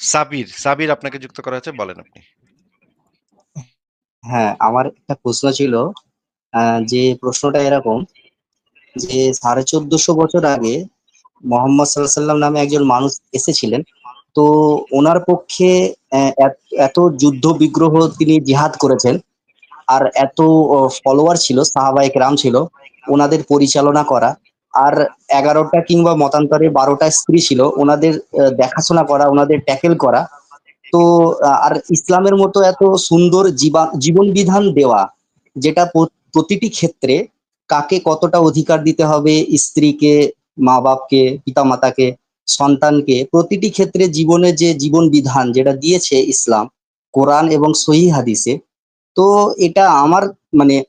সাবির, সাবির আপনাকে যুক্ত করা হয়েছে বলেন আপনি। হ্যাঁ, আমার একটা প্রশ্ন ছিল যে প্রশ্নটা এরকম যে ১৪৫০ বছর আগে মোহাম্মদ সাল্লাম নামে একজন মানুষ এসেছিলেন। তো ওনার পক্ষে এত যুদ্ধ বিগ্রহ তিনি জিহাদ করেছেন। আর এত ফলোয়ার ছিল, সাহাবায়ে রাম ছিল, ওনাদের পরিচালনা করা। আর এগারোটা কিংবা মতান্তরে বারোটা স্ত্রী ছিল, ওনাদের দেখাশোনা করা, ওনাদের ট্যাকেল করা। তো আর ইসলামের মতো এত সুন্দর জীবা জীবন বিধান দেওয়া, যেটা প্রতিটি ক্ষেত্রে কাকে কতটা অধিকার দিতে হবে, স্ত্রীকে, মা-বাপকে, পিতা-মাতাকে, সন্তানকে, প্রতিটি ক্ষেত্রে জীবনে যে জীবন বিধান যেটা দিয়েছে ইসলাম, কোরআন এবং সহিহ হাদিসে। তো এটা আমার মানে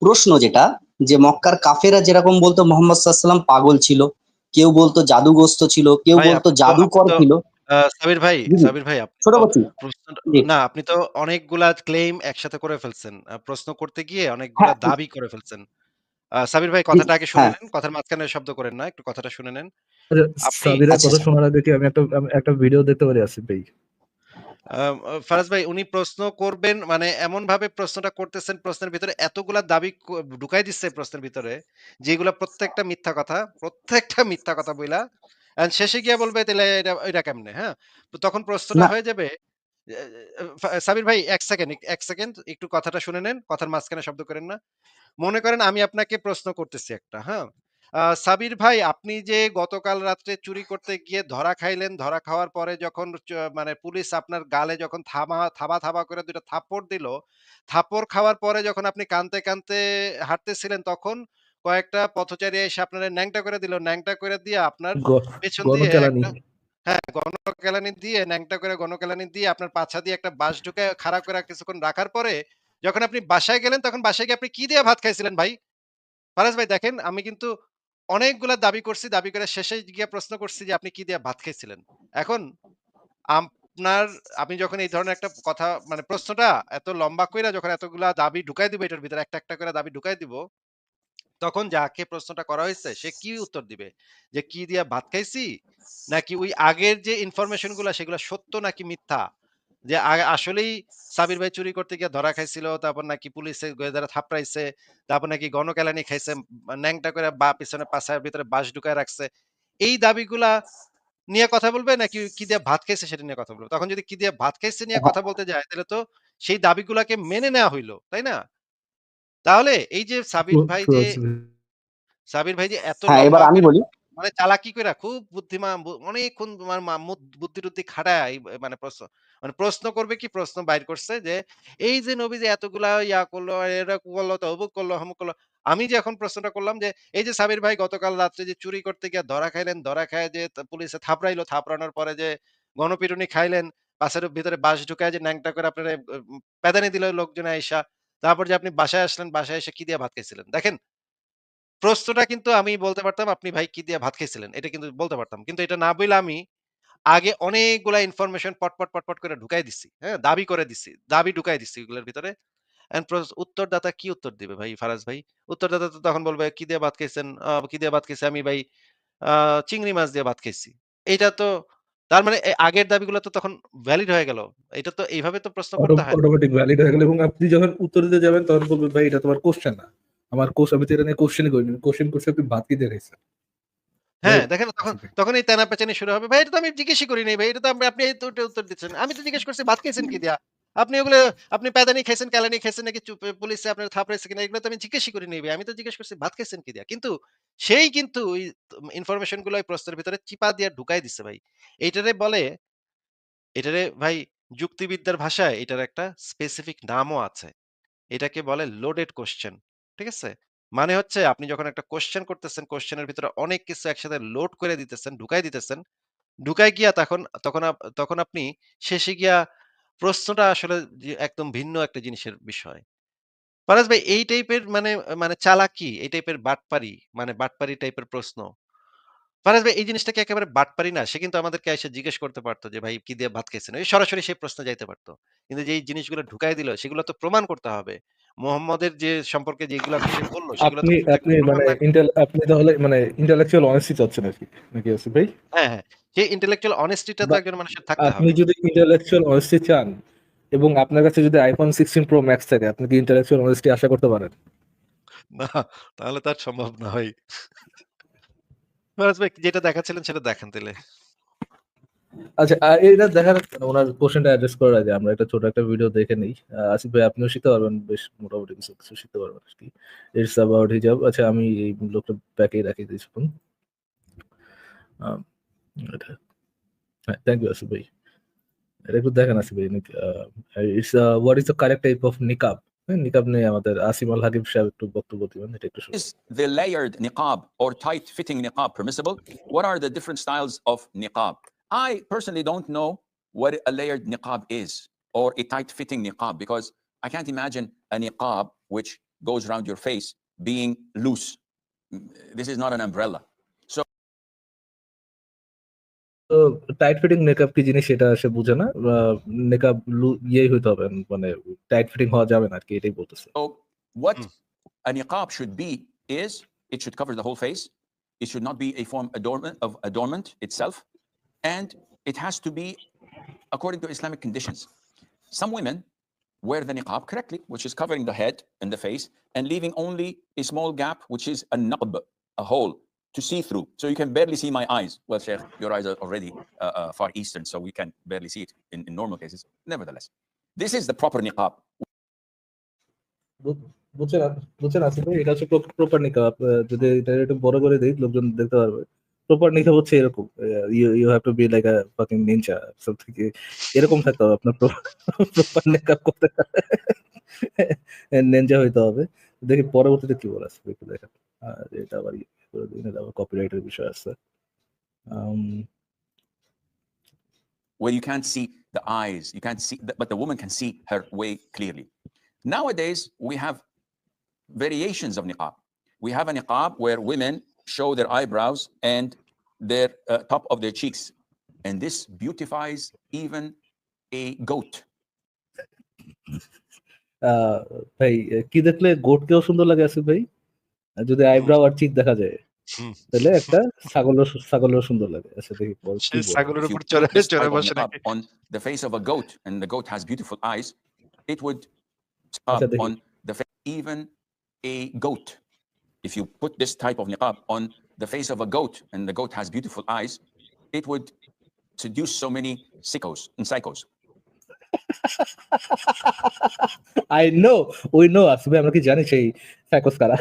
প্রশ্ন যেটা যে মক্কার কাফেরা যেরকম বলতো মোহাম্মদ সাল্লাল্লাহু সাল্লাম পাগল ছিল, কেউ বলতো জাদুগ্রস্ত ছিল, কেউ বলতো জাদুকর ছিল। সাবির ভাই। সাবির ভাই আপনি ছোট। না আপনি তো অনেকগুলা ক্লেইম একসাথে করে ফেলছেন। প্রশ্ন করতে গিয়ে অনেকগুলা হ্যাঁ, দাবি করে ফেলছেন। সাবির ভাই কথাটা আগে শুনে হ্যাঁ। নেন। কথার মাঝখানে শব্দ করেন না। একটু কথাটা শুনে নেন। সাবিরের আচ্ছা, কথা আচ্ছা। শোনার আগে কি আমি একটা একটা ভিডিও দেখতে পারি আসিফ ভাই? ফারাজ ভাই উনি প্রশ্ন করবেন মানে এমন ভাবে প্রশ্নটা করতেছেন, প্রশ্নের ভিতরে এতগুলা দাবি ঢুকাই দিচ্ছে প্রশ্নের ভিতরে, যেগুলা প্রত্যেকটা মিথ্যা কথা। প্রত্যেকটা মিথ্যা কথা বইলা। শেষে গিয়া বলবে তাহলে এটা এটা কেমনে, হ্যাঁ? তো তখন প্রশ্নটা হয়ে যাবে সাবির ভাই এক সেকেন্ড, এক সেকেন্ড একটু কথাটা শুনে নেন। কথার মাঝখানে শব্দ করেন না। মনে করেন আমি আপনাকে প্রশ্ন করতেছি একটা, হ্যাঁ? সাবির ভাই আপনি যে গতকাল রাত্রে চুরি করতে গিয়ে ধরা খাইলেন, ধরা খাওয়ার পরে যখন চ মানে পুলিশ আপনার গালে যখন থামা থাবা, থাবা করে ২ টা থাপ্পড় দিল, থাপ্পড় খাওয়ার পরে যখন আপনি কাঁদতে, কাঁদতে হাঁটতেছিলেন তখন কয়েকটা পথচারী এসে আপনারে ন্যাংটা করে দিল। ন্যাংটা করে দিয়ে আপনার গ পেছন দিয়ে গণকেলানি। একটা হ্যাঁ, গণকেলানি দিয়ে ন্যাংটা করে গণকেলানি দিয়ে আপনার পাছা দিয়ে একটা বাঁশ ঢুকে খাড়া করে কিছুক্ষণ রাখার পরে যখন আপনি বাসায় গেলেন তখন বাসায় গিয়ে আপনি কি দিয়ে ভাত খাইছিলেন ভাই? ফারাজ ভাই দেখেন আমি কিন্তু অনেকগুলা দাবি করছি। দাবি করে শেষে গিয়ে প্রশ্ন করছি যে আপনি কি দিয়ে ভাত খাইছিলেন? এখন আপনার আমি যখন এই ধরনের একটা কথা মানে প্রশ্নটা এত লম্বা কইরা যখন এতগুলা দাবি ঢুকাই দিব এটার ভিতরে একটা, একটা করে দাবি ঢুকাই দিব। তখন যাকে প্রশ্নটা করা হয়েছে সে কি উত্তর দিবে? যে কি দিয়ে ভাত খাইছি? নাকি ওই আগের যে ইনফরমেশনগুলা সেগুলা সত্য নাকি মিথ্যা? যে আসলেই সাবির ভাই চুরি করতে গিয়ে ধরা খাইছিল। তারপর নাকি পুলিশে গেদারে থাপড়াইছে। তারপর নাকি গণকেলানি খাইছে। ন্যাংটা করে বা পিছনে পাছার ভিতরে বাঁশ ঢুকায় রাখছে। এই দাবিগুলা নিয়ে কথা বলবে নাকি কি দিয়ে ভাত খাইছে সেটা নিয়ে কথা বলবে? তখন যদি কি দিয়ে ভাত খাইছে নিয়ে। কথা বলতে যায় তাহলে তো সেই দাবিগুলাকে মেনে নেওয়া হইল তাই না? তাহলে এই যে সাবির ভাই যে সাবির ভাই যে এত হ্যাঁ, এবার আমি বলি। মানে চালাকি কইরা খুব বুদ্ধিমান অনেকক্ষণ মা মা বুদ্ধি-টুদ্ধি খাটায় মানে প্রশ্ন মানে প্রশ্ন করবে কি প্রশ্ন বাইর করছে যে, এই যে নবী যে এতগুলা ইয়া করল, এরা করল, তৌবুক করল, অমুক করল। আমি যে এখন প্রশ্নটা করলাম যে, এই যে সাবির ভাই গতকাল রাত্রে যে চুরি করতে গিয়ে ধরা খাইলেন, ধরা খাইয়া যে পুলিশে থাপড়াইলো, থাপড়ানোর পরে যে গণপিটুনি খাইলেন, বাসের ভিতরে বাস ঢুকায় যে ন্যাংটা করে আপনারে প্যাদানি দিল লোকজনে আইসা। তারপর যে আপনি বাসায় আসলেন, বাসায় এসে কি দিয়ে ভাত খাইছিলেন? দেখেন প্রশ্নটা কিন্তু আমি বলতে পারতাম আপনি ভাই কি দিয়ে ভাত খাইছিলেন? এটা কিন্তু বলতে পারতাম। কিন্তু এটা না বইলা আমি আগে অনেকগুলা ইনফরমেশন পটপট, পটপট করে ঢুকাই দিছি। হ্যাঁ? দাবি করে দিছি। দাবি ঢুকাই দিছি এগুলোর ভিতরে। উত্তরদাতা কি উত্তর দিবে ভাই ফারাজ ভাই? উত্তরদাতা তো তখন বলবে, "কি দিয়ে ভাত খাইছেন?" আ "কি দিয়ে ভাত খাইছি?" আমি ভাই চিংড়ি মাছ দিয়ে ভাত খেয়েছি এটা তো তার মানে আগের দাবিগুলো তো তখন ভ্যালিড হয়ে গেল। এটা তো এইভাবে তো প্রশ্ন করতে হয় অটোমেটিক ভ্যালিড হয়ে গেল এবং আপনি যখন উত্তর দিতে যাবেন তখন বলবে, "ভাই এটা তোমার কোয়েশ্চেন না। আমার কোস আমি তো এটা নিয়ে কোয়েশ্চেনই করিনি। কোয়েশ্চেন করছি আপনি ভাত কি দিয়ে খাইছেন?" ভাই হ্যাঁ, দেখেন তখন এই তেনা-পেচানি শুরু হবে। "ভাই এটা তো আমি জিজ্ঞেসই করি নাই ভাই। এটা তো আপনি এই উত্তর দিচ্ছেন। আমি তো জিজ্ঞেস করছি ভাত খাইছেন কি দিয়া? আপনি ওগুলো আপনি প্যাদানি খাইছেন, কেলানি খাইছেন নাকি পুলিশে আপনার থাপড়াইছে কিনা এগুলো তো আমি জিজ্ঞেসই করি নাই ভাই। আমি তো জিজ্ঞেস করছি ভাত খাইছেন কি দিয়া?" কিন্তু সেই কিন্তু ওই ইনফরমেশনগুলো ওই প্রশ্নের ভিতরে চিপা দিয়ে ঢুকাই দিছে ভাই। এইটারে বলে এটারে ভাই যুক্তিবিদ্যার ভাষায় এটার একটা স্পেসিফিক নামও আছে। এটাকে বলে লোডেড কোয়েশ্চেন। ঠিক আছে? মানে হচ্ছে আপনি যখন একটা কোয়েশ্চেন করতেছেন, কোশ্চেনের ভিতরে অনেক কিছু একসাথে লোড করে দিতেছেন, ঢুকাই দিতেছেন। ঢুকাই গিয়া তখন তখন তখন আপনি শেষে গিয়া প্রশ্নটা আসলে একদম ভিন্ন একটা জিনিসের বিষয়। পারাজ ভাই এই টাইপের মানে মানে চালাকি, এই টাইপের বাটপারি মানে বাটপারি টাইপের প্রশ্ন। ফারাজ ভাই এই জিনিসটা কি একেবারে বাটপারি না? সে কিন্তু আমাদেরকে এসে জিজ্ঞেস করতে পারতো যে, "ভাই কি দিয়ে ভাত খাইছেন?" এই সরাসরি সেই প্রশ্ন যাইতে পারতো কিন্তু যেই জিনিসগুলো ঢুকায় দিল সেগুলো তো প্রমাণ করতে হবে। মোহাম্মদের যে সম্পর্কে যেগুলা সে বলল সেগুলো আপনি আপনি মানে ইন্টেল আপনি তাহলে মানে ইন্টেলেকচুয়াল অনেস্টি চাচ্ছেন আরকি। নাকি আসিফ ভাই? হ্যাঁ, হ্যাঁ। সেই intellectual honesty টা তো একজন মানুষের থাকতে আপনি যদি intellectual honesty চান এবং আপনার কাছে যদি iPhone 16 Pro Max থাকে আপনি কি intellectual honesty আশা করতে পারেন? না, তাহলে তো আর সম্ভব না ভাই। যেটা দেখাচ্ছিলেন সেটা দেখান তাইলে। আচ্ছা এটা দেখার ওনার কোশ্চেনটা অ্যাড্রেস করার আগে আমরা একটা ছোট একটা ভিডিও দেখে নেই। আসিফ ভাই আপনিও শিখতে পারবেন বেশ মোটামুটি কিছু, কিছু শিখতে পারবেন আরকি। ইটস অ্যাবাউট হিজাব। আচ্ছা আমি এই লোকটা ব্যাকেই রাখি কিছুক্ষণ। থ্যাংক ইউ আসিফ ভাই। এটা একটু দেখেন আসিফ ভাই it's what is the correct type of niqab? হ্যাঁ, নিকাব নিয়ে আমাদের আসিম আল হাকিম সাহেব একটু বক্তব্য দিবেন। এটা একটু শুনুন। Is the layered niqab or tight fitting niqab permissible? What are the different styles of niqab? I personally don't know what a layered niqab is or a tight fitting niqab because I can't imagine a niqab which goes around your face being loose. Mm, This is not an umbrella. তো tight fitting নেকআপ কি জিনিস সেটা সে বুঝে না। আ নেকআব লু ইয়েই হইতে হবে মানে টাইট ফিটিং হওয়া যাবে না আরকি এটাই বলতেছে। So, what Mm. a niqab should be is it should cover the whole face. It should not be a form adornment of adornment itself, and it has to be according to Islamic conditions. Some women wear the niqab correctly, which is covering the head and the face and leaving only a small gap, which is a naqb, a hole To see through. So you can barely see my eyes. Well, Sheikh, your eyes are already uh, uh, far eastern, so we can barely see it in, in normal cases. Nevertheless, this is the proper niqab. বু বুঝছেন up বুঝছেন আসিফ ভাই এটা হচ্ছে prop proper নিকাব। Up যদি এটা একটু বড় করে দেই লোকজন দেখতে পারবে। প্রপার নিকাব হচ্ছে এরকম। You you have to be like a fucking ninja something এরকম থাকতে হবে আপনার প্রপার নিকাব করতে নিনজা হইতে হবে। দেখি পরবর্তীতে কি বলে আসিফ একটু দেখেন। আর এটা আবার ইয়ে করে দিন এটা আবার কপিরাইটের বিষয় আছে। আম where you can't see the eyes, you can't see, the, but the woman can see her way clearly. Nowadays, we have variations of niqab. We have a niqab where women show their eyebrows and their uh, top of their cheeks, and this beautifies even a goat. আ ভাই কি দেখলে গোটকেও সুন্দর লাগে আসিফ ভাই? আর যদি আইব্রাও আর চিক দেখা যায় হুম। তাহলে একটা ছাগলও সু ছাগলেও সুন্দর লাগে। আচ্ছা দেখি পরে সে কি বলে। ছাগলের If you উপর put চড়ে this চড়ে type of বসে niqab নাকি? on the face of a goat, and the goat has beautiful eyes, it would stop আচ্ছা দেখি। on the face, even a goat. If you put this type of niqab on the face of a goat, and the goat has beautiful eyes, it would seduce so many sickos and psychos. I know, we know Asif ভাই আমরা কি জানি সেই সাইকোস কারা?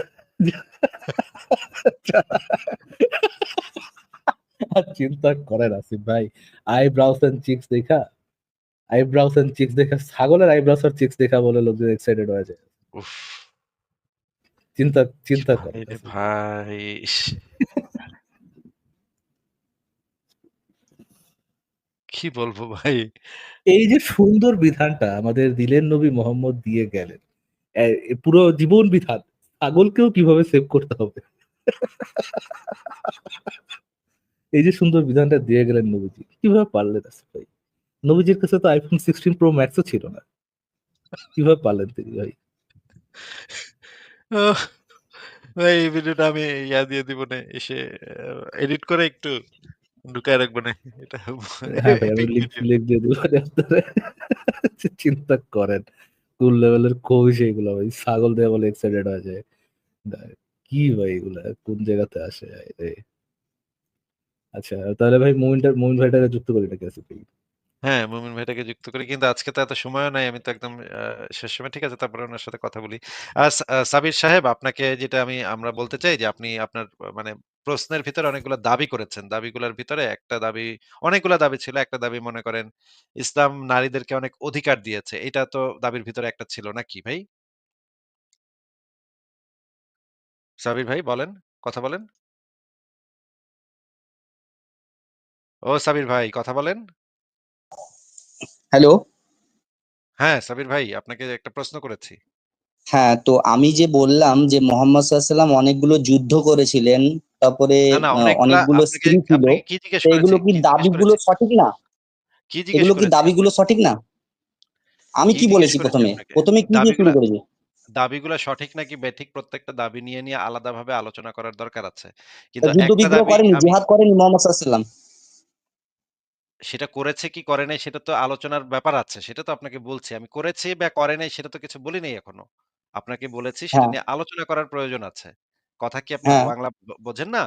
চিন্তা করেন আসিফ ভাই আইব্রাউস and Cheeks দেখা আইব্রাউস এন্ড চিকস দেখা ছাগলের আইব্রাউস আর চিকস দেখা বলে লোকজন এক্সাইটেড হয়ে যায়। চিন্তা চিন্তা করেন ভাই! কি বলব ভাই? এই যে সুন্দর বিধানটা আমাদের দিলেন নবী মোহাম্মদ দিয়ে গেলেন। পুরো জীবন বিধান ছাগলকেও কীভাবে সেভ করতে হবে। এই যে সুন্দর বিধানটা দিয়ে গেলেন নবীজি। কীভাবে পারলেন আসিফ ভাই? নবীজির কাছে তো iPhone 16 Pro Max ও ছিল না। কীভাবে পারলেন তিনি ভাই? ভাই এই ভিডিওটা আমি ইয়া দিয়ে দিবনে এসে এডিট করে একটু ঢুকায় রাখব না। এটা হ্যাঁ ভিডিও। লিংক দিয়ে দিব। চিন্তা করেন কোন লেভেলের কবি সেইগুলা ভাই। ছাগল দিয়ে বলে এক্সাইটেড হয়ে যায়। কি ভাই এগুলা? কোন জায়গাতে আসে? আচ্ছা তাহলে ভাই মুমিনটা মুমিন ভাইটাকে যুক্ত করি নাকি ভাই? হ্যাঁ, মুমিন ভাইটাকে যুক্ত করি। কিন্তু আজকে তো এত সময়ও নাই। আমি তো একদম শেষ সময় ঠিক আছে তারপরে ওনার সাথে কথা বলি। আর সাবির সাহেব আপনাকে যেটা আমি আমরা বলতে চাই যে আপনি আপনার মানে প্রশ্নের ভিতরে অনেকগুলো দাবি করেছেন। দাবিগুলোর ভিতরে একটা দাবি অনেকগুলো দাবি ছিল। একটা দাবি মনে করেন ইসলাম নারীদেরকে অনেক অধিকার দিয়েছে। এটা তো দাবির ভিতরে একটা ছিল নাকি ভাই? সাবির ভাই বলেন, কথা বলেন। ও সাবির ভাই কথা বলেন। হ্যালো? হ্যাঁ, সাবির ভাই আপনাকে একটা প্রশ্ন করেছি। হ্যাঁ, তো আমি যে বললাম যে মোহাম্মদ সাল্লাল্লাহু অনেকগুলো যুদ্ধ করেছিলেন। তারপরে অনেকগুলা স্ত্রী ছিল। এগুলো কি দাবিগুলো সঠিক না? এগুলো কি দাবিগুলো সঠিক না? আমি কি বলেছি করেছি ১ম এ? আপনাকে? ১ম এ কি দিয়ে শুরু করেছি? দাবিগুলা সঠিক নাকি বেঠিক প্রত্যেকটা দাবি নিয়ে, নিয়ে আলাদাভাবে আলোচনা করার দরকার আছে। কিন্তু যুদ্ধ বিগ্রহ করেনি, জিহাদ করেনি মোহাম্মদ সাল্লাল্লাহু সেটা করেছে কি করে নাই সেটা তো আলোচনার ব্যাপার আছে। সেটা তো আপনাকে বলছি। আমি করেছি বা করে নাই সেটা তো কিছু বলি নাই এখনও। আপনাকে বলেছি সেটা হ্যাঁ নিয়ে আলোচনা করার প্রয়োজন আছে। কথা কি আপনি হ্যাঁ। বাংলা ব বোঝেন না?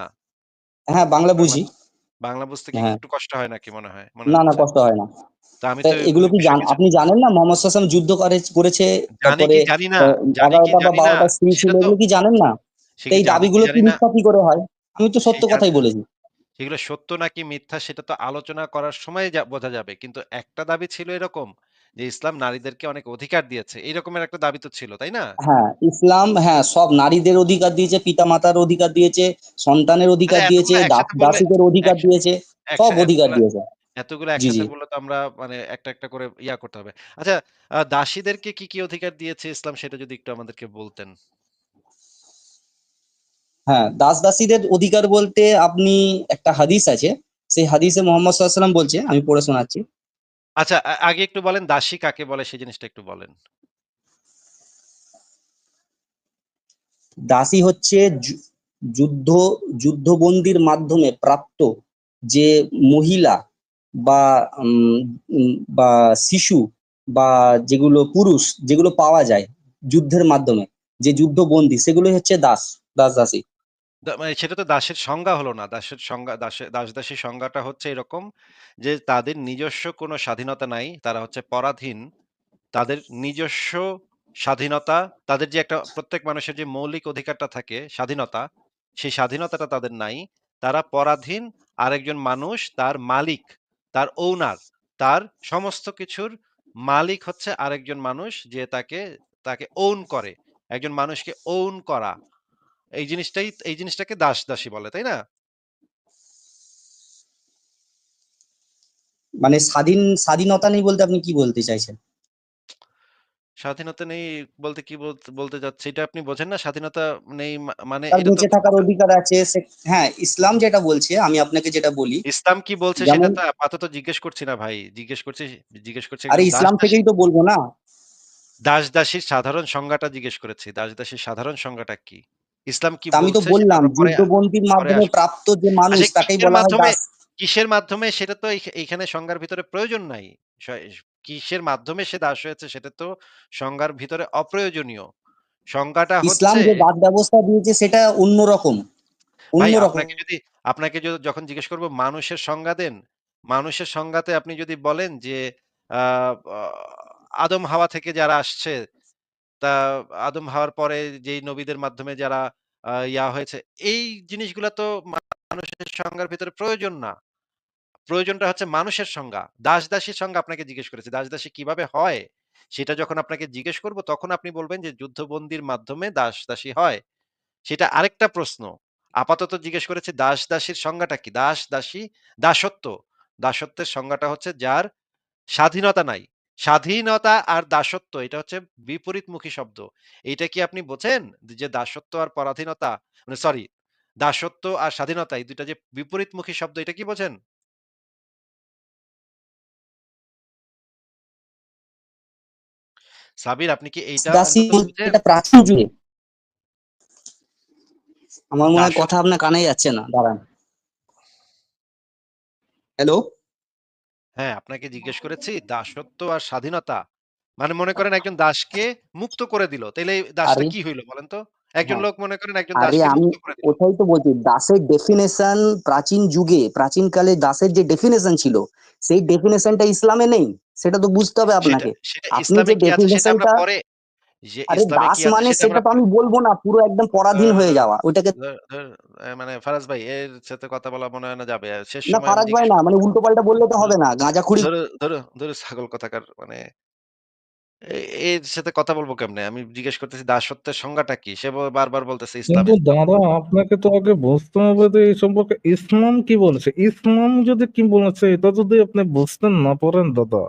হ্যাঁ বাংলা বাংলা বুঝি। বাংলা বুঝতে কি হ্যাঁ। একটু কষ্ট হয় নাকি মনে হয়? মনে না না হচ্ছে? কষ্ট হয় না। তো আমি তা তো এগুলো কি বিষয় জান কিছু আপনি জানেন না? মোহাম্মদ সাল্লাল্লাহু আলাইহি ওয়াসাল্লাম যুদ্ধ করে করেছে জানি তারপরে কি জানি না, আহ, জানি কি বা জানি না, বারোটা স্ত্রী ছিল সেটা তো এগুলো কি জানেন না? সে তো কি এই জানি কি দাবিগুলো কি জানি না, মিথ্যা কি করে হয়? আমি তো সত্য জান কথাই বলেছি। সেগুলো সত্য নাকি মিথ্যা সেটা তো আলোচনা করার সময় যা বোঝা যাবে। কিন্তু একটা দাবি ছিল এরকম যে ইসলাম নারীদেরকে অনেক অধিকার দিয়েছে। এইরকমের একটা দাবি তো ছিল, তাই না? হ্যাঁ ইসলাম হ্যাঁ সব নারীদের অধিকার দিয়েছে পিতামাতার অধিকার দিয়েছে সন্তানের অধিকার দিয়েছে দাসীদের অধিকার দিয়েছে সব অধিকার দিয়েছে এতগুলো একসাথে বললে তো আমরা মানে একটা, একটা করে ইয়া করতে হবে। আচ্ছা দাসীদেরকে কি, কি অধিকার দিয়েছে ইসলাম সেটা যদি একটু আমাদেরকে বলতেন। হ্যাঁ দাস দাসীদের অধিকার বলতে আপনি একটা হাদিস আছে সেই হাদিসে মোহাম্মদ সাল্লাল্লাহু আলাইহি ওয়াসাল্লাম বলছে আমি পড়ে শোনাচ্ছি আচ্ছা আগে একটু বলেন দাসী কাকে বলে সেই জিনিসটা একটু বলেন। দাসী হচ্ছে যুদ্ধ যুদ্ধবন্দির মাধ্যমে প্রাপ্ত যে মহিলা বা উম, বা শিশু বা যেগুলো পুরুষ যেগুলো পাওয়া যায় যুদ্ধের মাধ্যমে যে যুদ্ধবন্দী সেগুলো হচ্ছে দাস দাস দাসী মানে সেটা তো দাসের সংজ্ঞা হলো না। দাসের সংজ্ঞা দাসে দাস-দাসীর সংজ্ঞাটা হচ্ছে এরকম যে তাদের নিজস্ব কোনো স্বাধীনতা নাই। তারা হচ্ছে পরাধীন। তাদের নিজস্ব স্বাধীনতা, তাদের যে একটা প্রত্যেক মানুষের যে মৌলিক অধিকারটা থাকে স্বাধীনতা, সেই স্বাধীনতাটা তাদের নাই। তারা পরাধীন আরেকজন মানুষ তার মালিক, তার ওনার, তার সমস্ত কিছুর মালিক হচ্ছে আরেকজন মানুষ যে তাকে, তাকে ওন করে। একজন মানুষকে ওন করা। এই জিনিসটাই এই জিনিসটাকে দাস-দাসী বলে, তাই না? মানে স্বাধীন স্বাধীনতা নেই বলতে আপনি কি বলতে চাইছেন স্বাধীনতা নেই বলতে কি বলতে চাচ্ছি এটা আপনি বোঝেন না? স্বাধীনতা নেই মানে বেঁচে থাকার অধিকার আছে হ্যাঁ ইসলাম যেটা বলছে আমি আপনাকে যেটা বলি ইসলাম কি বলছে সেটা তো আপাতত জিজ্ঞেস করছি না ভাই। জিজ্ঞেস করছি জিজ্ঞেস করছি আরে ইসলাম থেকেই তো বলব না দাস-দাসীর সাধারণ সংজ্ঞাটা জিজ্ঞেস করেছি। দাস-দাসীর সাধারণ সংজ্ঞাটা কি? ইসলাম কি আমি তো বললাম যুদ্ধবন্দির মাধ্যমে প্রাপ্ত যে মানুষ আচ্ছা তাকেই কিসের বলা হয় কিসের মাধ্যমে সেটা তো এইখানে সংজ্ঞার ভিতরে প্রয়োজন নাই। কিসের মাধ্যমে সে দাস হয়েছে সেটা তো সংজ্ঞার ভিতরে অপ্রয়োজনীয়। সংজ্ঞাটা ইসলাম যে দাস ব্যবস্থা দিয়েছে সেটা অন্যরকম আপনাকে যদি আপনাকে যখন জিজ্ঞেস করব মানুষের সংজ্ঞা দেন, মানুষের সংজ্ঞাতে আপনি যদি বলেন যে আদম হাওয়া থেকে যারা আসছে, তা আদম হাওয়ার পরে যেই নবীদের মাধ্যমে যারা ইয়া হয়েছে, এই জিনিসগুলা তো মানুষের সংজ্ঞার ভিতরে প্রয়োজন না। প্রয়োজনটা হচ্ছে মানুষের সংজ্ঞা। দাস-দাসীর সংজ্ঞা আপনাকে জিজ্ঞেস করেছি। দাস-দাসী কীভাবে হয়? সেটা যখন আপনাকে জিজ্ঞেস করব তখন আপনি বলবেন যে যুদ্ধবন্দির মাধ্যমে দাস-দাসী হয়। সেটা আরেকটা প্রশ্ন। আপাতত জিজ্ঞেস করেছে দাস-দাসীর সংজ্ঞাটা কি? দাস-দাসী দাসত্ব। দাসত্বের সংজ্ঞাটা হচ্ছে যার স্বাধীনতা নাই। স্বাধীনতা আর দাসত্ব এটা হচ্ছে বিপরীতমুখী শব্দ। এইটা কি আপনি বোঝেন? যে দাসত্ব আর পরাধীনতা মানে সরি দাসত্ব আর স্বাধীনতা এই ২ টা যে বিপরীতমুখী শব্দ এটা কি বোঝেন? সাবির আপনি কি এইটা? এটা প্রাচীন যুগে আমার মনে হয় কথা আপনার কানে যাচ্ছে না দাঁড়ান হ্যালো হ্যাঁ, আপনাকে জিজ্ঞেস করেছি দাসত্ব আর স্বাধীনতা। মানে মনে করেন একজন দাসকে মুক্ত করে দিল। তাইলে এই দাসটা আরে কি হইল বলেন তো? একজন হ্যাঁ লোক মনে করেন একজন আরে দাসকে আমি মুক্ত করে দিল। ওটাই তো বলছি দাসের ডেফিনেশন প্রাচীন যুগে প্রাচীনকালে দাসের যে ডেফিনেশন ছিল সেই ডেফিনেশনটা ইসলামে নেই সেটা তো বুঝতে হবে সেটা আপনাকে সেটা আপনি ইসলামে যে কি আছে সেটা আমরা ডেফিনেশনটা পরে যে আরে ইসলামে দাস কি আছে মানে সেটা তো আমি বলব না পুরো একদম পরাধীন হয়ে যাওয়া ওইটাকে মানে ফারাজ ভাই এর সাথে কথা বলা মনে হয় না যাবে। শেষ না সময় আমি ফারাজ ভাই না মানে উল্টো পাল্টা বললে তো হবে না গাঁজাখুরি ধরো, ধরো, ধরো ছাগল কথাকার মানে এর সাথে কথা বলব কেমনে? আমি জিজ্ঞেস করতেছি দাসত্বের সংজ্ঞাটা কি? সে বারবার বলতেছে কিন্তু ইসলামে। দাদা আপনাকে তো আগে বুঝতে হবে যে এই সম্পর্কে ইসলাম কি বলেছে ইসলাম যদি কি বলেছে এটা যদি আপনি বুঝতে না পারেন দাদা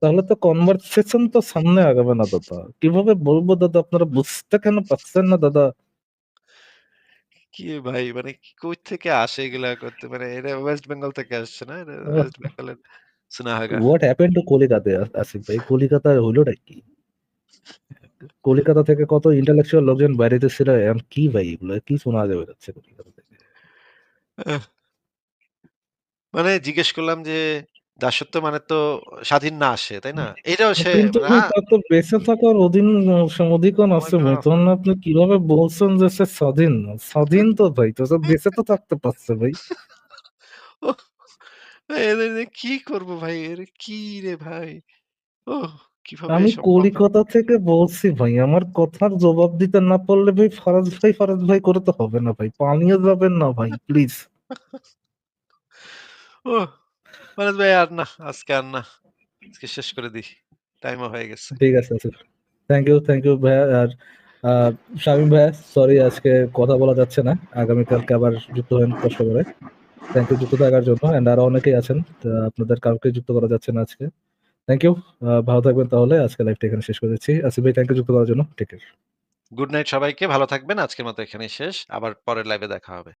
তাহলে তো কনভারসেশন তো সামনে আগাবে না দাদা। কীভাবে বলব দাদা? আপনারা বুঝতে কেন পারছেন না দাদা? কি ভাই মানে কই থেকে আসে এগুলা করতে? মানে এটা ওয়েস্ট বেঙ্গল থেকে আসছে না? এটা ওয়েস্ট বেঙ্গলের সুনাহাগা। হোয়াট হ্যাপেন্ড টু কলিকাতায় আ- আসিফ ভাই? কলিকাতায় হইলোটা কি কলিকাতা থেকে কত ইন্টেলেকচুয়াল লোকজন বাইরেতে ছিল? এখন কি ভাই এগুলো? কি শোনা যাবে যাচ্ছে কলিকাতা থেকে? মানে জিজ্ঞেস করলাম যে দাসত্ব মানে তো স্বাধীন না আসে, তাই না? এটাও সে মানে তো বেঁচে থাকার অধীন অধিকার আছে। তখন আপনি কীভাবে বলছেন যে সে স্বাধীন না? স্বাধীন তো ভাই। তো বেঁচে তো থাকতে পারছে ভাই। এদের কি করব ভাই? এর কি রে ভাই? ওহ! কীভাবে আমি? কলিকাতা থেকে বলছি ভাই, আমার কথার জবাব দিতে না পারলে ভাই ফরাজ ভাই, ফরাজ ভাই করে তো হবে না ভাই। পানিও যাবেন না ভাই প্লিজ। ওহ! ফারাজ ভাই আর না, আজকে আর না। আজকে শেষ করে দিই। টাইমও হয়ে গেছে। ঠিক আছে, Asif. Thank you, thank you ভাইয়া। আর শামীম ভাইয়া সরি আজকে কথা বলা যাচ্ছে না। আগামীকালকে আবার যুক্ত হয়েন কষ্ট করে। থ্যাংক ইউ যুক্ত থাকার জন্য। অ্যান্ড আরও অনেকেই আছেন। আপনাদের কাউকে যুক্ত করা যাচ্ছে না আজকে। Thank you. ভালো থাকবেন তাহলে। আজকে লাইভটা এখানে শেষ করে দিচ্ছি। আসিফ ভাই থ্যাংক ইউ যুক্ত করার জন্য। Take care. গুড নাইট সবাইকে। ভালো থাকবেন। আজকের মতো এখানেই শেষ। আবার পরের লাইভে দেখা হবে।